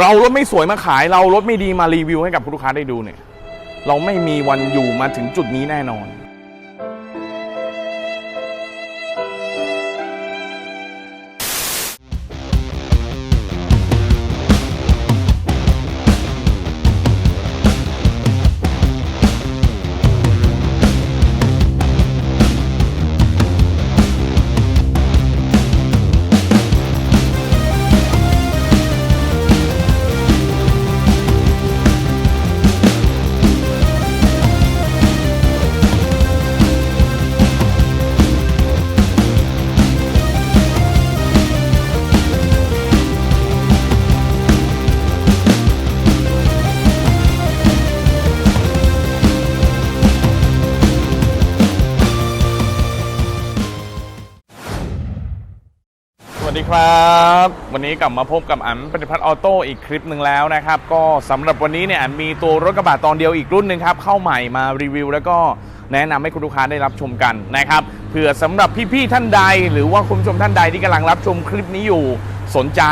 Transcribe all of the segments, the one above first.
เรารถไม่สวยมาขาย เรารถไม่ดีมารีวิวให้กับลูกค้าได้ดูเนี่ย เราไม่มีวันอยู่มาถึงจุดนี้แน่นอน สวัสดีครับ วันนี้กลับมาพบกับอันปฏิพัฒน์ออโต้อีกคลิปหนึ่งแล้วนะครับ ก็สำหรับวันนี้เนี่ยอันมีตัวรถกระบะตอนเดียวอีกรุ่นหนึ่งครับ เข้าใหม่มารีวิว แล้วก็แนะนำให้คุณลูกค้าได้รับชมกันนะครับเผื่อสำหรับพี่ๆท่านใด หรือว่าคุณผู้ชมท่านใดที่กำลังรับชมคลิปนี้อยู่สนใจ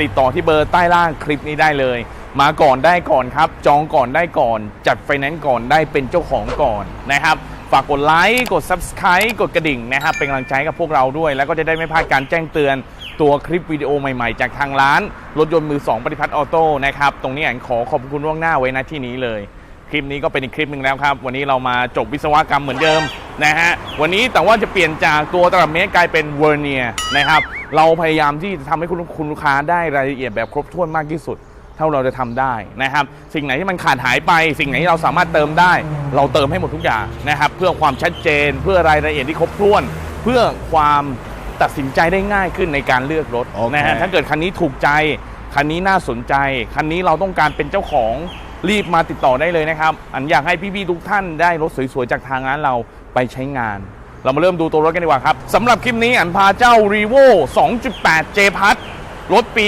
ติดต่อที่เบอร์ใต้ล่างคลิปนี้ได้เลย มาก่อนได้ก่อนครับ จองก่อนได้ก่อน จัดไฟแนนซ์ก่อนได้เป็นเจ้าของก่อนนะครับ ฝากกดไลค์กด Subscribe กดกระดิ่งนะครับเป็นกำลังใจให้กับพวกเราด้วย แล้วก็จะได้ไม่พลาดการแจ้งเตือนตัวคลิปวิดีโอใหม่ๆ จากทางร้าน รถยนต์มือ 2 ปฏิพัฒน์ออโต้นะครับตรงนี้อันขอขอบคุณล่วงหน้าไว้ณที่นี้เลย คลิปนี้ก็เป็นอีกคลิปหนึ่งแล้วครับ วันนี้เรามาจบวิศวกรรมเหมือนเดิมนะฮะวันนี้แต่ว่าจะเปลี่ยนจากตัวตลับเมตรกลายเป็นเวอร์เนียนะครับเราพยายามที่จะทำให้คุณลูกค้าได้รายละเอียดแบบครบถ้วนมากที่สุด เท่าเราจะทำได้นะครับ สิ่งไหนที่มันขาดหายไป สิ่งไหนที่เราสามารถเติมได้ เราเติมให้หมดทุกอย่างนะครับ เพื่อความชัดเจน เพื่อรายละเอียดที่ครบถ้วน เพื่อความตัดสินใจได้ง่ายขึ้นในการเลือกรถโอเคนะฮะถ้าเกิดคันนี้ถูกใจคันนี้น่าสนใจ คันนี้เราต้องการเป็นเจ้าของรีบมาติดต่อได้เลยนะครับ อันอยากให้พี่ๆทุกท่านได้รถสวยๆจากทางร้านเราไปใช้งาน เรามาเริ่มดูตัวรถกันดีกว่าครับสำหรับคลิปนี้อันพาเจ้า r e v o 2.8 J พัทรถปี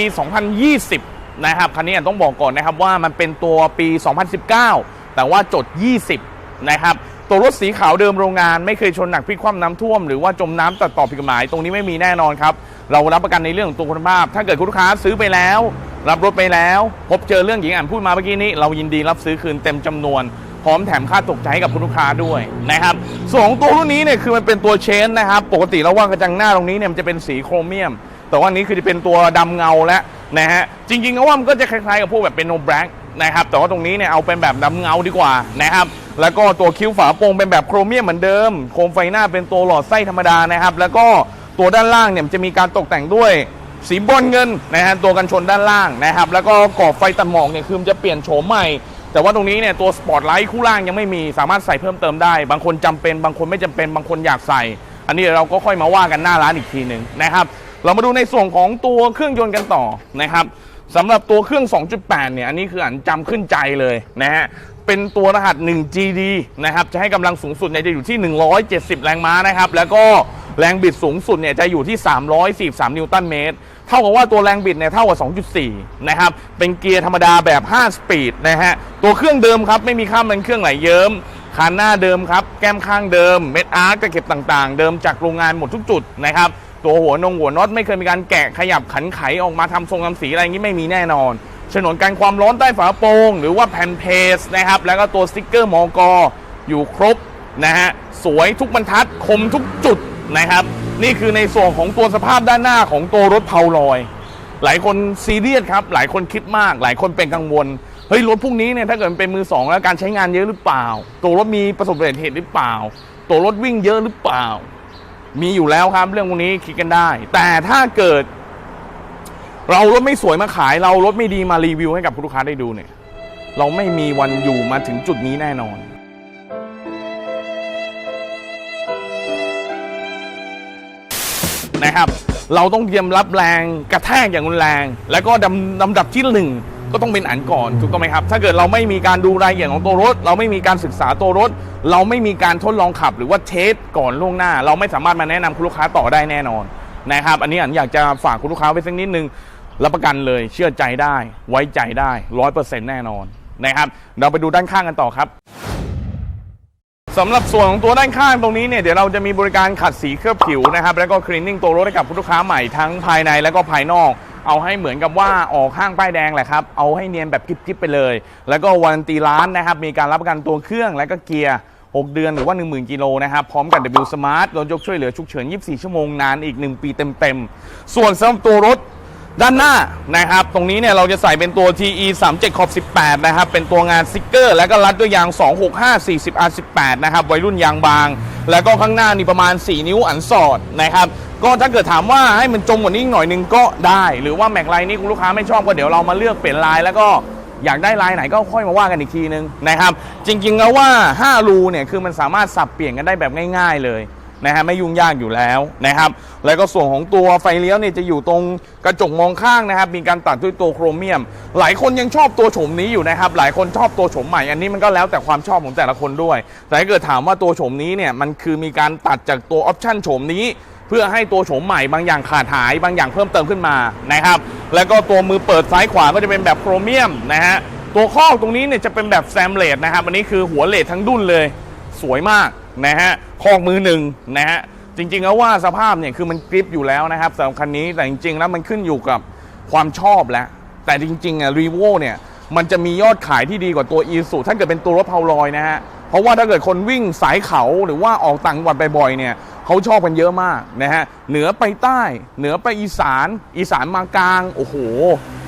2020 นะครับคันนี้ต้องบอกก่อนนะครับว่ามันเป็นตัวปี 2019 แต่ว่าจด 20 นะครับตัวรถสีขาวเดิมโรงงานไม่เคยชนหนักพลิกคว่ำน้ำท่วมหรือว่าจมน้ำตัดต่อผิดกฎหมาย ตรงนี้ไม่มีแน่นอนครับ เรารับประกันในเรื่องของตัวคุณภาพ ถ้าเกิดคุณลูกค้าซื้อไปแล้ว รับรถไปแล้ว พบเจอเรื่องหญิงอ่านพูดมาเมื่อกี้นี้ เรายินดีรับซื้อคืนเต็มจำนวน พร้อมแถมค่าตกใจให้กับคุณลูกค้าด้วยนะครับส่วนของตัวรุ่นนี้เนี่ยคือมันเป็นตัวเชนนะครับปกติเราว่ากระจังหน้าตรงนี้เนี่ยมันจะเป็นสีโครเมียม แต่ว่าอันนี้คือจะเป็นตัวดำเงาแล้ว นะฮะจริงๆก็ว่ามันก็จะคล้ายๆกับพวกแบบเป็นโนแบล็กนะครับแต่ว่าตรงนี้เนี่ยเอาเป็นแบบดำเงาดีกว่านะครับแล้วก็ตัวคิ้วฝาโปร่งเป็นแบบโครเมียมเหมือนเดิม โคมไฟหน้าเป็นตัวหลอดไส้ธรรมดานะครับ แล้วก็ตัวด้านล่างเนี่ยจะมีการตกแต่งด้วยสีบอนเงินนะฮะตัวกันชนด้านล่างนะครับ แล้วก็กรอบไฟตัดหมอกเนี่ยคือมันจะเปลี่ยนโฉมใหม่ แต่ว่าตรงนี้เนี่ยตัวสปอตไลท์คู่ล่างยังไม่มีสามารถใส่เพิ่มเติมได้ บางคนจำเป็น บางคนไม่จำเป็นบางคนอยากใส่ อันนี้เดี๋ยวเราก็ค่อยมาว่ากันหน้าร้านอีกทีหนึ่งนะครับ เรามาดูในส่วนของตัวเครื่องยนต์กันต่อนะครับสำหรับตัวเครื่อง 2.8 เนี่ย อันนี้คืออันจำขึ้นใจเลยนะฮะ เป็นตัวรหัส 1GD นะครับ จะให้กำลังสูงสุดเนี่ยจะอยู่ที่ 170 แรงม้านะครับ แล้วก็แรงบิดสูงสุดเนี่ยจะอยู่ที่ 343 นิวตันเมตร เท่ากับว่าตัวแรงบิดเนี่ยเท่ากับ 2.4 นะครับ เป็นเกียร์ธรรมดาแบบ 5 สปีดนะฮะ ตัวเครื่องเดิมครับ ไม่มีข้ามเป็นเครื่องไหลเยิ้มคันหน้าเดิมครับ แก้มข้างเดิม เม็ดอาร์ตตะเข็บต่างๆ เดิมจากโรงงานหมดทุกจุดนะครับ ตัวหัวนงหัวน็อตไม่เคยมีการแกะขยับขันไขออกมาทำทรงทำสีอะไรอย่างนี้ไม่มีแน่นอนฉนวนกันความร้อนใต้ฝาโปร่งหรือว่าแผ่นเพสนะครับ แล้วก็ตัวสติ๊กเกอร์มอกออยู่ครบนะฮะสวยทุกบรรทัดคมทุกจุดนะครับ นี่คือในส่วนของตัวสภาพด้านหน้าของตัวรถเพาลอย หลายคนซีเรียสครับ หลายคนคิดมาก หลายคนเป็นกังวลเฮ้ยรถพวกนี้เนี่ยถ้าเกิดมันเป็นมือสองแล้วการใช้งานเยอะหรือเปล่า ตัวรถมีประสบอุบัติเหตุหรือเปล่า ตัวรถวิ่งเยอะหรือเปล่า มีอยู่แล้วครับเรื่องพวกนี้คิดกันได้ แต่ถ้าเกิด เรารถไม่สวยมาขาย เรารถไม่ดีมารีวิวให้กับลูกค้าได้ดูเนี่ย เราไม่มีวันอยู่มาถึงจุดนี้แน่นอน นะครับ เราต้องเตรียมรับแรงกระแทกอย่างรุนแรง แล้วก็ดำลำดับที่หนึ่ง ก็ต้องเป็นอันก่อนถูกต้องไหมครับ ถ้าเกิดเราไม่มีการดูรายละเอียดของตัวรถ เราไม่มีการศึกษาตัวรถ เราไม่มีการทดลองขับ หรือว่าเทสก่อนล่วงหน้า เราไม่สามารถมาแนะนำคุณลูกค้าต่อได้แน่นอนนะครับ อันนี้อันอยากจะฝากคุณลูกค้าไว้สักนิดนึงรับประกันเลยเชื่อใจได้ ไว้ใจได้ร้อยเปอร์เซ็นต์แน่นอนนะครับ เราไปดูด้านข้างกันต่อครับสำหรับส่วนของตัวด้านข้างตรงนี้เนี่ยเดี๋ยวเราจะมีบริการขัดสีเคลือบผิวนะครับ แล้วก็คลีนนิ่งตัวรถให้กับผู้ลูกค้าใหม่ทั้งภายในและก็ภายนอก เอาให้เหมือนกับว่าออกห้างป้ายแดงแหละครับเอาให้เนียนแบบกิ๊บๆไปเลย แล้วก็วารันตีร้านนะครับมีการรับประกันตัวเครื่องและก็เกียร์ 6 เดือนหรือว่า 10,000 กิโลนะครับพร้อมกับ W Smart รถยกช่วยเหลือฉุกเฉิน 24 ชั่วโมงนานอีก 1 ปีเต็มๆ ส่วนสำหรับตัวรถด้านหน้านะครับ ตรงนี้เนี่ยเราจะใส่เป็นตัว TE 37ขอบ18 นะครับ เป็นตัวงานสติกเกอร์ แล้วก็รัดด้วยยาง 265 40 R18 นะครับ วัยรุ่นยางบาง แล้วก็ข้างหน้านี่ประมาณ 4 นิ้วอันสอดนะครับ ก็ถ้าเกิดถามว่าให้มันจมกว่านี้อีกหน่อยนึงก็ได้ หรือว่าแม็กไลน์นี้คุณลูกค้าไม่ชอบก็เดี๋ยวเรามาเลือกเปลี่ยนลายแล้วก็อยากได้ลายไหนก็ค่อยมาว่ากันอีกทีนึงนะครับ จริงๆแล้วว่า5รูเนี่ยคือมันสามารถสับเปลี่ยนกันได้แบบง่าย ๆเลยนะฮะไม่ยุ่งยากอยู่แล้วนะครับ แล้วก็ส่วนของตัวไฟเลี้ยวเนี่ยจะอยู่ตรงกระจกมองข้างนะครับ มีการตัดด้วยตัวโครเมียม หลายคนยังชอบตัวโฉมนี้อยู่นะครับ หลายคนชอบตัวโฉมใหม่อันนี้มันก็แล้วแต่ความชอบของแต่ละคนด้วย แต่ถ้าเกิดถามว่าตัวโฉมนี้เนี่ยมันคือมีการตัดจากตัวออปชั่นโฉมนี้ เพื่อให้ตัวโฉมใหม่บางอย่างขาดหายบางอย่างเพิ่มเติมขึ้นมานะครับ แล้วก็ตัวมือเปิดซ้ายขวาก็จะเป็นแบบโครเมียมนะฮะตัวข้อตรงนี้เนี่ยจะเป็นแบบแซมเลดนะครับอันนี้คือหัวเลดทั้งดุนเลย สวยมากนะฮะคอกมือหนึ่งนะฮะจริงๆแล้วว่าสภาพเนี่ยคือมันกริปอยู่แล้วนะครับสำหรับคันนี้แต่จริงๆแล้วมันขึ้นอยู่กับความชอบแล้วแต่จริงๆอะรีโวเนี่ย มันจะมียอดขายที่ดีกว่าตัวอีสุถ้าเกิดเป็นตัวรถเพาลอยนะฮะเพราะว่าถ้าเกิดคนวิ่งสายเขาหรือว่าออกต่างจังหวัดบ่อยๆเนี่ยเขาชอบกันเยอะมากนะฮะเหนือไปใต้ เหนือไปอีสาน อีสานมากลางโอ้โห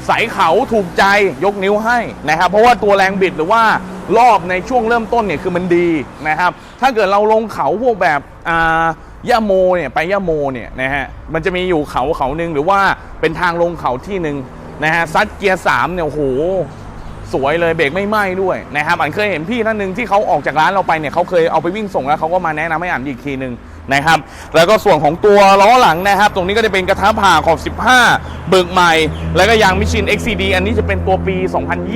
สายเขาถูกใจยกนิ้วให้นะครับเพราะว่าตัวแรงบิดหรือว่ารอบในช่วงเริ่มต้นเนี่ยคือมันดีนะครับ ถ้าเกิดเราลงเขาพวกแบบอ่ายะโมเนี่ยไปยะโมเนี่ยนะฮะมันจะมีอยู่เขาเขาหนึ่งหรือว่าเป็นทางลงเขาที่หนึ่งนะฮะซัดเกียร์สามเนี่ยโอ้โห สวยเลยเบรกไม่ไหม้ด้วยนะครับอันเคยเห็นพี่ท่านหนึ่งที่เขาออกจากร้านเราไปเนี่ยเขาเคยเอาไปวิ่งส่งแล้วเขาก็มาแนะนำให้อ่านอีกทีหนึ่งนะครับแล้วก็ส่วนของตัวล้อหลังนะครับ ตรงนี้ก็จะเป็นกระทะผ่าขอบ 15 เบิกใหม่ แล้วก็ยางมิชิน XCD อันนี้จะเป็นตัวปี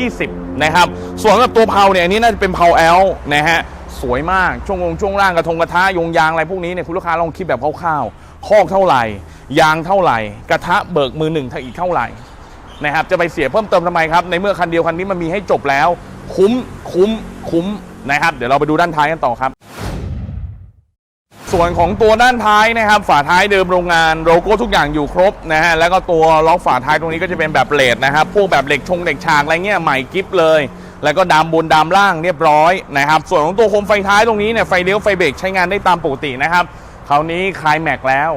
2020 นะครับ ส่วนกับตัวเพาเนี่ยอันนี้น่าจะเป็นเพาแอลนะฮะสวยมากช่วงงช่วงล่างกระทงกระทะยงยางอะไรพวกนี้เนี่ยคุณลูกค้าลองคิดแบบคร่าวๆคอกเท่าไหร่ ยางเท่าไหร่ กระทะเบิกมือหนึ่งอีกเท่าไหร่ นะครับจะไปเสียเพิ่มเติมทำไมครับ ในเมื่อคันเดียวคันนี้มันมีให้จบแล้ว คุ้มคุ้มคุ้มนะครับ เดี๋ยวเราไปดูด้านท้ายกันต่อครับ ส่วนของตัวด้านท้ายนะครับ ฝาท้ายเดิมโรงงานโลโก้ทุกอย่างอยู่ครบนะฮะแล้วก็ตัวล็อกฝาท้ายตรงนี้ก็จะเป็นแบบเลดนะครับพวกแบบเหล็กชงเหล็กฉากอะไรเงี้ยใหม่กิฟเลยแล้วก็ดามบนดามล่างเรียบร้อยนะครับ ส่วนของตัวโคมไฟท้ายตรงนี้เนี่ยไฟเลี้ยวไฟเบรกใช้งานได้ตามปกตินะครับคราวนี้คลายแม็กแล้ว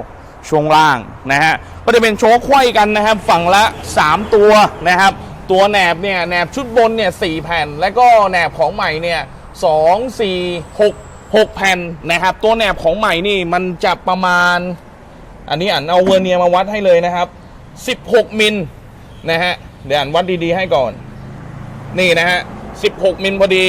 ช่วงล่างนะฮะก็จะเป็นโชคไขว้กันนะครับ ฝั่งละ 3 ตัวนะครับ ตัวแหนบเนี่ยแหนบชุดบนเนี่ยสแผ่น แล้วก็แหนบของใหม่เนี่ยสองสี่หกหกแผ่นนะครับ ตัวแหนบของใหม่นี่มันจะประมาณ อันนี้อ่านเอาเวอร์เนียมาวัดให้เลยนะครับ 16 มิลนะฮะเดี๋ยวอ่านวัดดีๆให้ก่อน นี่นะฮะ16 มิลพอดี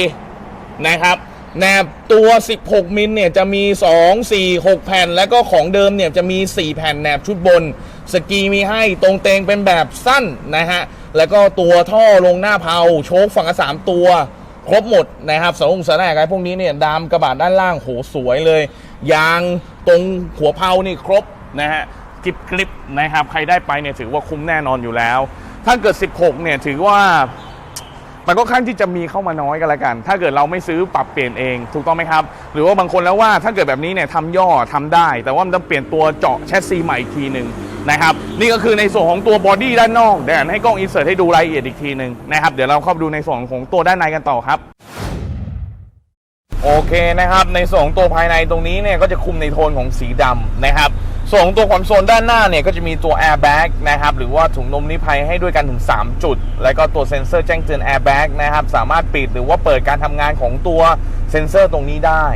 นะครับ แหนบตัว 16 มิลเนี่ยจะมี 2 4 6 แผ่น แล้วก็ของเดิมเนี่ยจะมี 4 แผ่นแหนบชุดบน สกีมีให้ตรงเตงเป็นแบบสั้นนะฮะ แล้วก็ตัวท่อลงหน้าเพาโชคฝั่งละสามตัว ครบหมดนะครับสองสแนกอะไรพวกนี้เนี่ยดามกระบะด้านล่างโหสวยเลย ยางตรงหัวเพานี่ครบนะฮะกริบกริบนะครับ ใครได้ไปเนี่ยถือว่าคุ้มแน่นอนอยู่แล้ว ถ้าเกิด 16 เนี่ยถือว่า มันก็ค่อนข้างที่จะมีเข้ามาน้อยกันละกัน ถ้าเกิดเราไม่ซื้อปรับเปลี่ยนเอง ถูกต้องไหมครับ หรือว่าบางคนแล้วว่าถ้าเกิดแบบนี้เนี่ยทำย่อทำได้ แต่ว่ามันต้องเปลี่ยนตัวเจาะแชสซีใหม่อีกทีหนึ่งนะครับนี่ก็คือในส่วนของตัวบอดี้ด้านนอกเดี๋ยวให้กล้องอินเสิร์ตให้ดูรายละเอียดอีกทีหนึ่งนะครับเดี๋ยวเราเข้าไปดูในส่วนของตัวด้านในกันต่อครับโอเคนะครับในส่วนของตัวภายในตรงนี้เนี่ยก็จะคุมในโทนของสีดำนะครับ ส่วนของตัวคอนโซลด้านหน้าเนี่ยก็จะมีตัว airbag นะครับหรือว่าถุงลมนิรภัยให้ด้วยกันถึง 3 จุด แล้วก็ตัวเซ็นเซอร์แจ้งเตือน airbag นะครับสามารถปิดหรือว่าเปิดการทำงานของตัวเซ็นเซอร์ตรงนี้ได้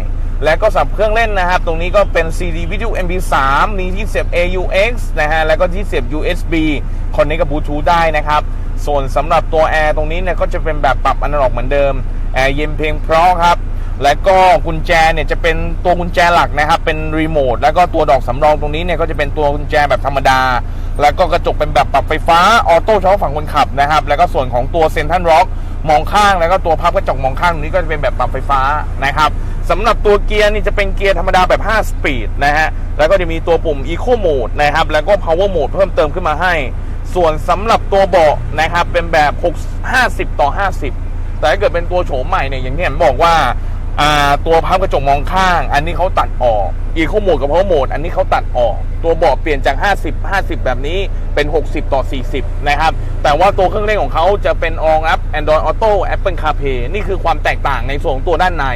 และก็สำหรับเครื่องเล่นนะครับ ตรงนี้ก็เป็น CD วิทยุ MP3 มีที่เสียบ AUX นะฮะแล้วก็ที่เสียบ USB คอนเนคกับบลูทูธได้นะครับส่วนสำหรับตัวแอร์ตรงนี้เนี่ยก็จะเป็นแบบปรับอนาล็อกเหมือนเดิมแอร์เย็นเพลงเพราะครับ และก็กุญแจเนี่ยจะเป็นตัวกุญแจหลักนะครับ เป็นรีโมทแล้วก็ตัวดอกสำรองตรงนี้เนี่ยก็จะเป็นตัวกุญแจแบบธรรมดา แล้วก็กระจกเป็นแบบปรับไฟฟ้าออโต้เฉพาะฝั่งคนขับนะครับ แล้วก็ส่วนของตัวเซนทันร็อกมองข้างแล้วก็ตัวพับกระจกมองข้างตรงนี้ก็จะเป็นแบบปรับไฟฟ้านะครับสำหรับตัวเกียร์นี่จะเป็นเกียร์ธรรมดาแบบ 5 สปีดนะฮะแล้วก็จะมีตัวปุ่ม Eco Mode นะครับแล้วก็ Power Mode เพิ่มเติมขึ้นมาให้ ส่วนสำหรับตัวเบาะนะครับเป็นแบบ6 50 ต่อ 50 แต่ถ้าเกิดเป็นตัวโฉมใหม่เนี่ยอย่างที่เห็นบอกว่า ตัวพับกระจกมองข้าง อันนี้เขาตัดออกอีโคโหมดกับพาวโหมดอันนี้เขาตัดออก ตัวเบาะเปลี่ยนจาก 50 50 แบบนี้เป็น 60 ต่อ 40 นะครับ แต่ว่าตัวเครื่องเล่นของเขาจะเป็น All Up Android Auto Apple CarPlay นี่คือความแตกต่างในส่วนของตัวด้านใน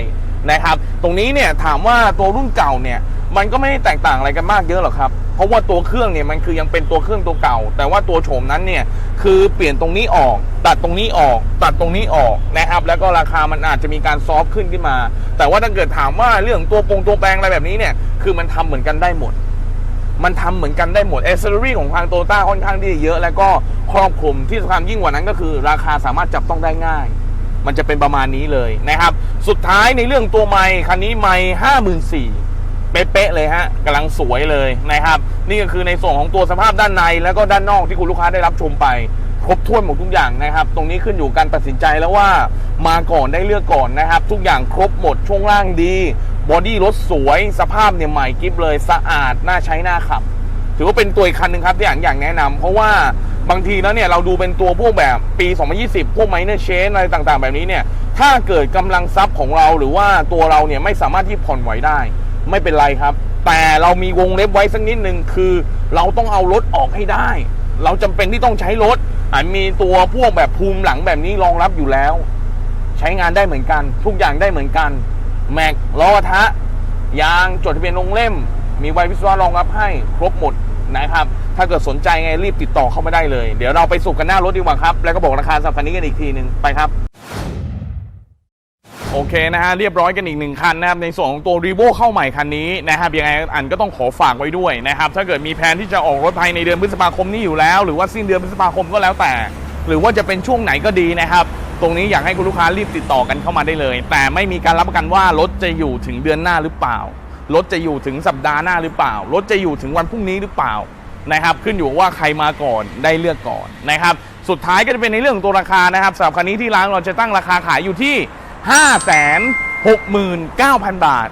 นะครับ ตรงนี้เนี่ยถามว่าตัวรุ่นเก่าเนี่ยมันก็ไม่ได้แตกต่างอะไรกันมากเยอะหรอกครับ เพราะว่าตัวเครื่องเนี่ยมันคือยังเป็นตัวเครื่องตัวเก่า แต่ว่าตัวโฉมนั้นเนี่ยคือเปลี่ยนตรงนี้ออก ตัดตรงนี้ออก ตัดตรงนี้ออกนะครับ แล้วก็ราคามันอาจจะมีการซอฟต์ขึ้นขึ้นมา แต่ว่าถ้าเกิดถามว่าเรื่องตัวปงตัวแปลงอะไรแบบนี้เนี่ยคือมันทำเหมือนกันได้หมด มันทำเหมือนกันได้หมดเอเซอรี่ของทางโตต้าค่อนข้างที่จะเยอะ แล้วก็ครอบคลุมที่สำคัญยิ่งกว่านั้นก็คือ ราคาสามารถจับต้องได้ง่ายมันจะเป็นประมาณนี้เลยนะครับ สุดท้ายในเรื่องตัวไมค์คันนี้ไมค์ห้าหมื่นสี่ เป๊ะๆเลยฮะกำลังสวยเลยนะครับ นี่ก็คือในส่วนของตัวสภาพด้านในแล้วก็ด้านนอกที่คุณลูกค้าได้รับชมไป ครบถ้วนหมดทุกอย่างนะครับ ตรงนี้ขึ้นอยู่การตัดสินใจแล้วว่ามาก่อนได้เลือกก่อนนะครับ ทุกอย่างครบหมดช่วงล่างดีบอดี้รถสวย สภาพเนี่ยใหม่กิฟเลยสะอาดน่าใช้น่าขับ ถือว่าเป็นตัวอีกคันหนึ่งครับที่อย่างอย่างแนะนำเพราะว่าบางทีแล้วเนี่ยเราดูเป็นตัวพวกแบบปี 2020 พวกไมเนอร์เชนอะไรต่างๆ แบบนี้เนี่ยถ้าเกิดกำลังทรัพย์ของเราหรือว่าตัวเราเนี่ยไม่สามารถที่ผ่อนไหวได้ ไม่เป็นไรครับ แต่เรามีวงเล็บไว้สักนิดหนึ่งคือ เราต้องเอารถออกให้ได้ เราจำเป็นที่ต้องใช้รถอาจมีตัวพวกแบบภูมิหลังแบบนี้รองรับอยู่แล้ว ใช้งานได้เหมือนกัน ทุกอย่างได้เหมือนกัน แม็กล้อกระทะยางจดทะเบียนลงเล่ม มีไววิศวะรองรับให้ครบหมดนะครับ ถ้าเกิดสนใจไงรีบติดต่อเข้ามาได้เลย เดี๋ยวเราไปสุกกันหน้ารถดีกว่าครับ แล้วก็บอกราคาสับคันนี้กันอีกทีหนึ่งไปครับ โอเคนะฮะเรียบร้อยกันอีกหนึ่งคันนะครับในส่วนของตัวรีโวเข้าใหม่คันนี้นะครับยังไงอันก็ต้องขอฝากไว้ด้วยนะครับถ้าเกิดมีแผนที่จะออกรถภายในเดือนพฤษภาคมนี้อยู่แล้ว หรือว่าสิ้นเดือนพฤษภาคมก็แล้วแต่ หรือว่าจะเป็นช่วงไหนก็ดีนะครับตรงนี้อยากให้คุณลูกค้ารีบติดต่อกันเข้ามาได้เลย แต่ไม่มีการรับประกันว่ารถจะอยู่ถึงเดือนหน้าหรือเปล่ารถจะอยู่ถึงสัปดาห์หน้าหรือเปล่ารถจะอยู่ถึงวันพรุ่งนี้หรือเปล่านะครับขึ้นอยู่ว่าใครมาก่อนได้เลือกก่อนนะครับสุดท้ายก็จะเป็นในเรื่องของตัวราคานะครับสำหรับคันนี้ที่ร้านเราจะตั้งราคาขายอยู่ที่ 569,000 บาท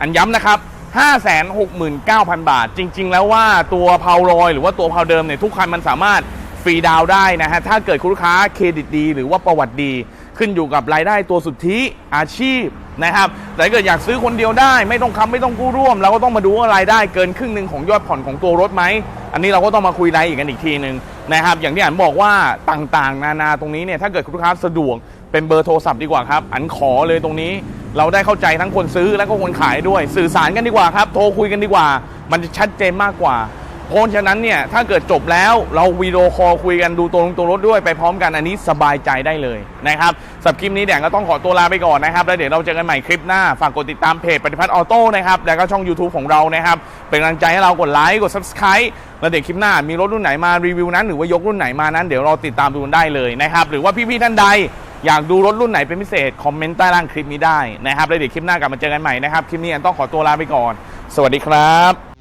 อันย้ำนะครับ 569,000 บาท จริง ๆ แล้วว่าตัวเพาลอย หรือว่าตัวเพาเดิมเนี่ยทุกคันมันสามารถฟรีดาวได้นะฮะ ถ้าเกิดคุณลูกค้าเครดิตดี หรือว่าประวัติดี ขึ้นอยู่กับรายได้ตัวสุทธิอาชีพนะครับ แต่ถ้าเกิดอยากซื้อคนเดียวได้ ไม่ต้องค้ำไม่ต้องกู้ร่วม เราก็ต้องมาดูว่ารายได้เกินครึ่งหนึ่งของยอดผ่อนของตัวรถไหม อันนี้เราก็ต้องมาคุยรายละเอียดกันอีกทีหนึ่งนะครับ อย่างที่อันบอกว่าต่างๆ นานาตรงนี้เนี่ยถ้าเกิดคุณลูกค้าสะดวก เป็นเบอร์โทรศัพท์ดีกว่าครับ อันขอเลยตรงนี้ เราได้เข้าใจทั้งคนซื้อและก็คนขายด้วย สื่อสารกันดีกว่าครับ โทรคุยกันดีกว่า มันจะชัดเจนมากกว่า เพราะฉะนั้นเนี่ยถ้าเกิดจบแล้วเราวีดีโอคอลคุยกันดูตัวลงตัวรถด้วยไปพร้อมกันอันนี้สบายใจได้เลยนะครับสำหรับคลิปนี้แดงก็ต้องขอตัวลาไปก่อนนะครับ แล้วเดี๋ยวเราเจอกันใหม่คลิปหน้าฝากกดติดตามเพจปฏิพัฒน์ออโต้นะครับแล้วก็ช่อง YouTube ของเรานะครับเป็นกำลังใจให้เรากดไลค์กด Subscribe แล้วเดี๋ยวคลิปหน้ามีรถรุ่นไหนมารีวิวนั้นหรือว่ายกรุ่นไหนมานั้นเดี๋ยวเราติดตามดูกันได้เลยนะครับหรือว่าพี่ๆท่านใด อยากดูรถรุ่นไหนเป็นพิเศษ คอมเมนต์ใต้ล่างคลิปนี้ได้นะครับแล้วเดี๋ยวคลิปหน้ากลับมาเจอกันใหม่นะครับ คลิปนี้อันต้องขอตัวลาไปก่อน สวัสดีครับ